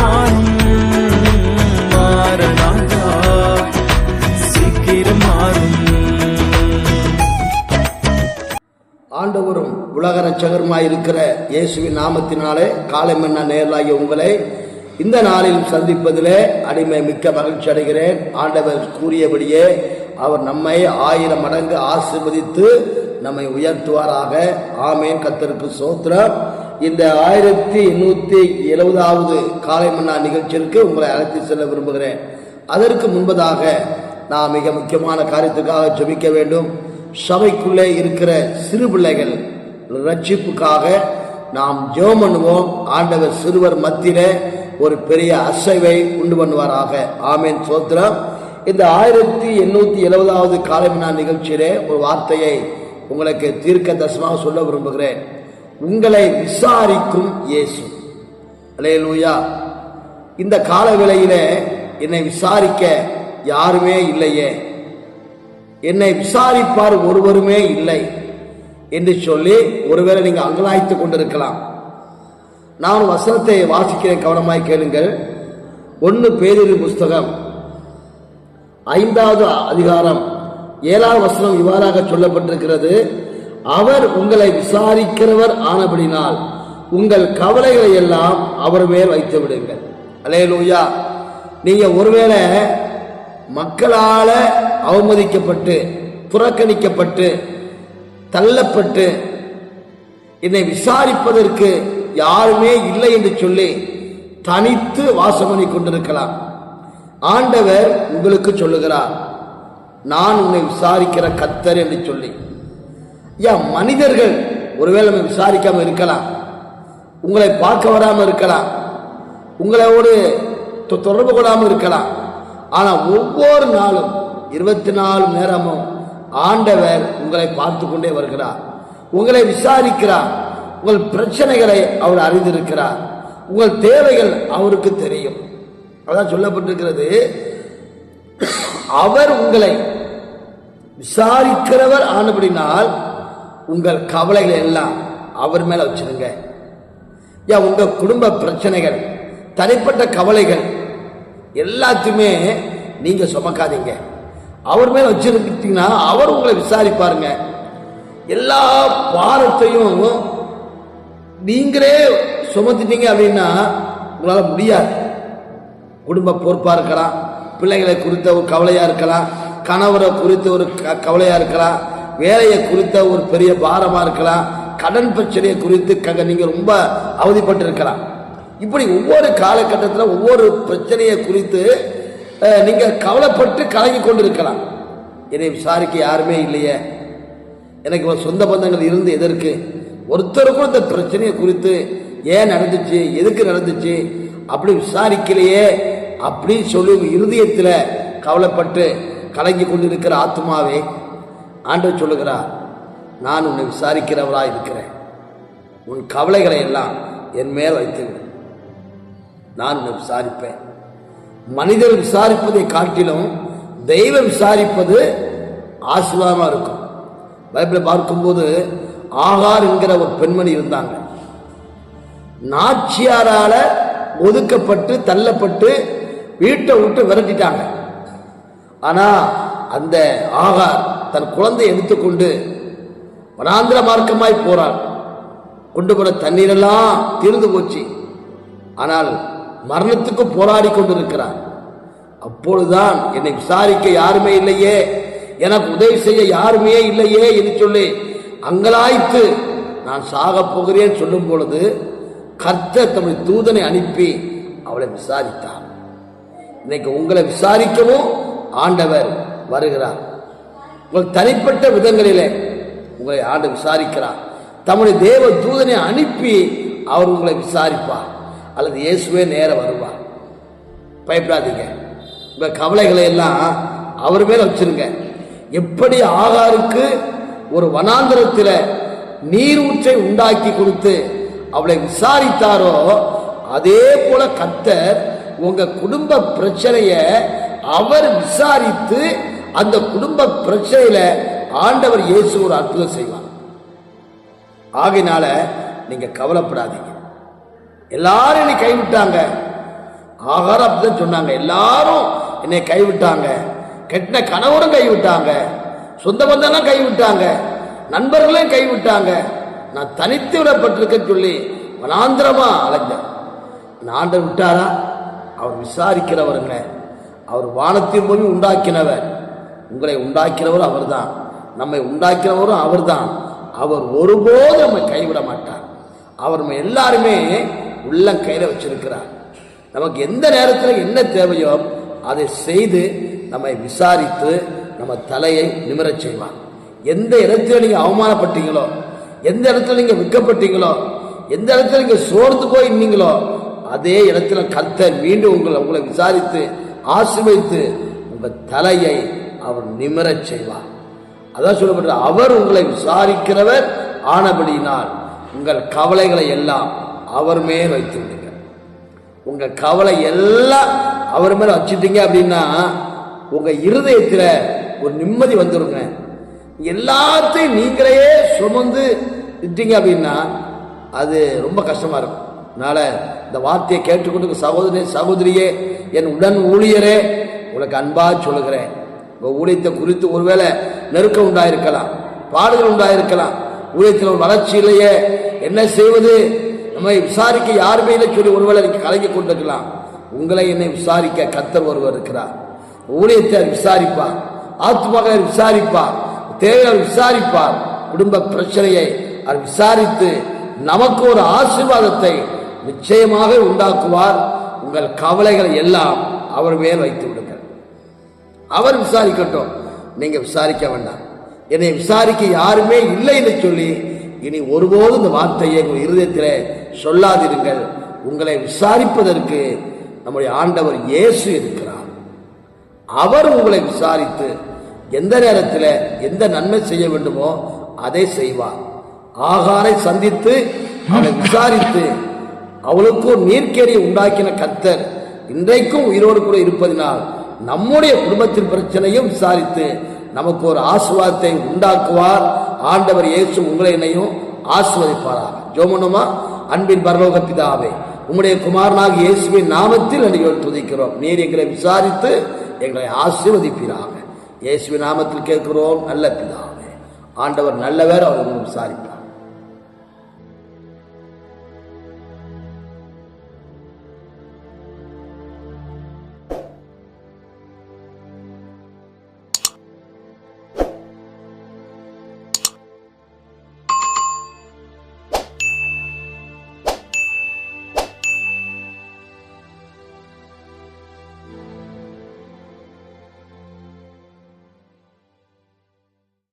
சீக்கிரம் மாறும் சீக்கிரம் மாறும் ஆண்டவரும் உலக ரட்சகருமாய் இருக்கிற இயேசுவின் நாமத்தினாலே காலை மன்னா நேரலாகிய உங்களை இந்த நாளில் சந்திப்பதிலே அடிமை மிக்க மகிழ்ச்சி அடைகிறேன். ஆண்டவர் கூறியபடியே அவர் நம்மை ஆயிரம் மடங்கு ஆசிர்வதித்து நம்மை உயர்த்துவாராக. ஆமேன். கத்தருக்கு சோத்திரம் இந்த ஆயிரத்தி எண்ணூத்தி எழுபதாவது காலை மன்னா நிகழ்ச்சிக்கு உங்களை அழைத்து செல்ல விரும்புகிறேன். அதற்கு முன்பதாக நான் மிக முக்கியமான காரியத்துக்காக ஜபிக்க வேண்டும். சபைக்குள்ளே இருக்கிற சிறு பிள்ளைகள் ரட்சிப்புக்காக நாம் ஜெபம் பண்ணுவோம். ஆண்டவர் சிறுவர் மத்தியில ஒரு பெரிய அசைவை உண்டு பண்ணுவாராக. ஆமேன். சோத்ரம் இந்த ஆயிரத்தி எண்ணூத்தி எழுபதாவது காலைமனா நிகழ்ச்சியிலே ஒரு வார்த்தையை உங்களுக்கு தீர்க்க தசமாக சொல்ல விரும்புகிறேன். உங்களை விசாரிக்கும் இயேசு. அலேலூயா இந்த கால விலையில என்னை விசாரிக்க யாருமே இல்லையே. என்னை விசாரிப்பார் ஒருவருமே இல்லை என்று சொல்லி ஒருவேளை நீங்க அங்கலாய்த்து கொண்டிருக்கலாம். நான் வசனத்தை வாசிக்கிறேன் கவனமாய் கேளுங்கள். ஒன்னு பேரிரு புஸ்தகம். ஐந்தாவது அதிகாரம். ஏழாவது வசனம் இவ்வாறாக சொல்லப்பட்டிருக்கிறது. அவர் உங்களை விசாரிக்கிறவர் ஆனபடினால் உங்கள் கவலைகளை எல்லாம் அவர் மேல் வைத்து விடுங்கள். அலேலூயா நீங்க ஒருவேளை மக்களால அவமதிக்கப்பட்டு புறக்கணிக்கப்பட்டு தள்ளப்பட்டு என்னை விசாரிப்பதற்கு யாருமே இல்லை என்று சொல்லி தனித்து வாசம் பண்ணி கொண்டிருக்கலாம். ஆண்டவர் உங்களுக்கு சொல்லுகிறார் நான் உன்னை விசாரிக்கிற கத்தர் என்று சொல்லி. ஏன் மனிதர்கள் ஒருவேளை நம்ம விசாரிக்காம இருக்கலாம். உங்களை பார்க்க வராமல் இருக்கலாம். உங்களோடு தொ- தொடர்பு கொள்ளாமல் இருக்கலாம். ஆனால் ஒவ்வொரு நாளும் இருபத்தி நாலு நேரமும் ஆண்டவர் உங்களை பார்த்து கொண்டே வருகிறார். உங்களை விசாரிக்கிறார். உங்கள் பிரச்சனைகளை அவர் அறிந்திருக்கிறார். உங்கள் தேவைகள் அவருக்கு தெரியும். அதான் சொல்லப்பட்டிருக்கிறது. அவர் உங்களை விசாரிக்கிறவர் ஆனபடினால் உங்கள் கவலைகளை எல்லாம் அவர் மேல வச்சிருங்க. ஏன் உங்க குடும்ப பிரச்சனைகள் தனிப்பட்ட கவலைகள் எல்லாத்தையுமே நீங்க சுமக்காதீங்க. அவர் மேல வச்சிருக்கீங்கன்னா அவர் உங்களை விசாரிப்பாருங்க. எல்லா பாரத்தையும் நீங்களே சுமத்திட்டீங்க அப்படின்னா உங்களால் முடியாது. குடும்ப பொறுப்பாக இருக்கலாம் பிள்ளைகளை குறித்த ஒரு கவலையாக இருக்கலாம் கணவரை குறித்த ஒரு க- கவலையாக இருக்கலாம் வேலையை குறித்த ஒரு பெரிய பாரமாக இருக்கலாம். கடன் பிரச்சனையை குறித்து க- நீங்கள் ரொம்ப அவதிப்பட்டு இருக்கலாம் இப்படி ஒவ்வொரு காலகட்டத்தில் ஒவ்வொரு பிரச்சனையை குறித்து நீங்கள் கவலைப்பட்டு கலங்கி கொண்டு இருக்கலாம் என்னை விசாரிக்க யாருமே இல்லையே. எனக்கு சொந்த பந்தங்கள் இருந்து எதற்கு? ஒருத்தருக்கும் இந்த பிரச்சனையை குறித்து ஏன் நடந்துச்சு எதுக்கு நடந்துச்சு? அப்படி விசாரிக்கலையே அப்படின்னு சொல்லி இருதயத்தில் கவலைப்பட்டு கலங்கி கொண்டிருக்கிற ஆத்மாவே ஆண்டவர் சொல்லுகிறார் நான் உன்னை விசாரிக்கிறவராக இருக்கிறேன். உன் கவலைகளை எல்லாம் என் மேல் வைத்துவிடு. நான் உன்னை விசாரிப்பேன். மனிதர் விசாரிப்பதை காட்டிலும் தெய்வம் விசாரிப்பது ஆசீர்வாதமாக இருக்கும். பைபிளை பார்க்கும்போது ஆகார் என்கிற ஒரு பெண்மணி இருந்தாங்க. நாச்சியாரால ஒதுக்கப்பட்டு தள்ளப்பட்டு வீட்டை விட்டு விரட்டிட்டாங்க. ஆனா அந்த ஆகார் தன் குழந்தை எடுத்துக்கொண்டு வனாந்திர மார்க்கமாய் போறார் கொண்டு போற தண்ணீரெல்லாம் தீர்ந்து போச்சு. ஆனால் மரணத்துக்கு போராடி கொண்டிருக்கிறார் அப்பொழுதுதான் என்னை விசாரிக்க யாருமே இல்லையே எனக்கு உதவி செய்ய யாருமே இல்லையே என்று சொல்லி அங்கலாய்த்து நான் சாகப் போகிறேன் சொல்லும் பொழுது கர்த்தர் தம்முடைய தூதனை அனுப்பி அவளை விசாரித்தார் இன்னைக்கு உங்களை விசாரிக்கவும் ஆண்டவர் வருகிறார். உங்கள் தனிப்பட்ட விதங்களிலே உங்களை ஆண்டு விசாரிக்கிறார். தம்முடைய தேவ தூதனை அனுப்பி அவர் உங்களை விசாரிப்பார். அல்லது இயேசுவே நேர வருவார். பயப்படாதீங்க. உங்க கவலைகளை எல்லாம் அவர் மேல வச்சிருங்க. எப்படி ஆகாருக்கு ஒரு வனாந்திரத்தில் நீரூற்றை உண்டாக்கி கொடுத்து அவளை விசாரித்தாரோ அதே போல கத்தர் உங்க குடும்ப பிரச்சனைய அவர் விசாரித்து அந்த குடும்ப பிரச்சனையில ஆண்டவர் இயேசு ஒரு அற்புதம் செய்வார். ஆகையினால நீங்க கவலைப்படாதீங்க. எல்லாரும் என்னை கைவிட்டாங்க. ஆகாரம் அப்படிதான் சொன்னாங்க. எல்லாரும் என்னை கைவிட்டாங்க. கெட்ட கணவரும் கைவிட்டாங்க. சொந்த பந்தம்லாம் கைவிட்டாங்க. நண்பர்களையும் கைவிட்டாங்க. நான் தனித்து விடப்பட்டிருக்கேன்னு சொல்லி வனாந்திரமா அலைஞ்சேன். நான் விட்டாரா? அவர் விசாரிக்கிறவருங்க அவர் வானத்தின் பூமி உண்டாக்கினவர். உங்களை உண்டாக்கினவரும் அவர்தான். நம்மை உண்டாக்கினவரும் அவர்தான். அவர் ஒருபோதும் நம்மை கைவிட மாட்டார். அவர் நம்ம எல்லாருமே உள்ள கையில் வச்சிருக்கிறார். நமக்கு எந்த நேரத்தில் என்ன தேவையோ அதை செய்து நம்மை விசாரித்து நம்ம தலையை நிமிரச் செய்வார். எந்த இடத்துல நீங்கள் அவமானப்பட்டீங்களோ எந்த இடத்துல நீங்கள் விற்கப்பட்டீங்களோ எந்த இடத்துல நீங்கள் சோர்ந்து போய் இருந்தீங்களோ அதே இடத்துல கர்த்தர் மீண்டும் உங்களை உங்களை விசாரித்து ஆசிர்வதித்து உங்கள் தலையை அவர் நிமிரச் செய்வார் அதான் சொல்லப்பட்ட அவர் உங்களை விசாரிக்கிறவர் ஆனபடியினால் உங்கள் கவலைகளை எல்லாம் அவர் மேல் வைத்து விடுங்க உங்கள் கவலை எல்லாம் அவர் மேலே வச்சுட்டீங்க அப்படின்னா உங்கள் இருதயத்தில் ஒரு நிம்மதி வந்துருங்க. எல்லாத்தையும் நீங்களே சுமந்து விட்டீங்க அப்படின்னா அது ரொம்ப கஷ்டமாக இருக்கும். அதனால் இந்த வார்த்தையை கேட்டுக்கொண்டு சகோதரி சகோதரியே என் உடன் ஊழியரே உனக்கு அன்பாக சொல்லுகிறேன். உங்கள் ஊழியத்தை குறித்து ஒருவேளை நெருக்கம் உண்டாயிருக்கலாம் பாடுகள் உண்டாயிருக்கலாம். ஊழியத்தில் வளர்ச்சி இல்லையே. என்ன செய்வது? நம்மை விசாரிக்க யாருமே இல்லை சொல்லி ஒருவேளை கலங்கி கொண்டிருக்கலாம். உங்களை என்னை விசாரிக்க கத்தர் ஒருவர் இருக்கிறார். ஊழியத்தை விசாரிப்பார். ஆத்மாவை விசாரிப்பார். தேவையை விசாரிப்பார். குடும்ப பிரச்சனையை அவர் விசாரித்து நமக்கு ஒரு ஆசீர்வாதத்தை நிச்சயமாக உண்டாக்குவார். உங்கள் கவலைகளை எல்லாம் அவர் மேல் வைத்து அவர் விசாரிக்கட்டும். நீங்க விசாரிக்க வேண்டாம். என்னை விசாரிக்க யாருமே இல்லை என்று சொல்லி இனி ஒருபோதும் இந்த வார்த்தையை உங்கள் இருதயத்தில் சொல்லாதிருங்கள். உங்களை விசாரிப்பதற்கு நம்முடைய ஆண்டவர் இயேசு இருக்கிறார். அவர் உங்களை விசாரித்து எந்த நேரத்தில் எந்த நன்மை செய்ய வேண்டுமோ அதை செய்வார். ஆகாரை சந்தித்து அவளை விசாரித்து அவளுக்கும் ஒரு நீர்க்கேரியை உண்டாக்கின கத்தர் இன்றைக்கும் உயிரோடு கூட இருப்பதினால் நம்முடைய குடும்பத்தின் பிரச்சனையும் விசாரித்து நமக்கு ஒரு ஆசுவாதத்தை உண்டாக்குவார். ஆண்டவர் இயேசு உங்களை என்னையும் ஆசுவதிப்பாராக ஜோமனுமா? அன்பின் பரலோக பிதாவே உம்முடைய குமாரனாக இயேசுவின் நாமத்தில் அடிகள் துதிக்கிறோம். நீர் எங்களை விசாரித்து எங்களை ஆசீர்வதிப்பீராக. இயேசுவின் நாமத்தில் கேட்கிறோம் நல்ல பிதாவே. ஆண்டவர் நல்லவர் அவர் விசாரிப்பார்.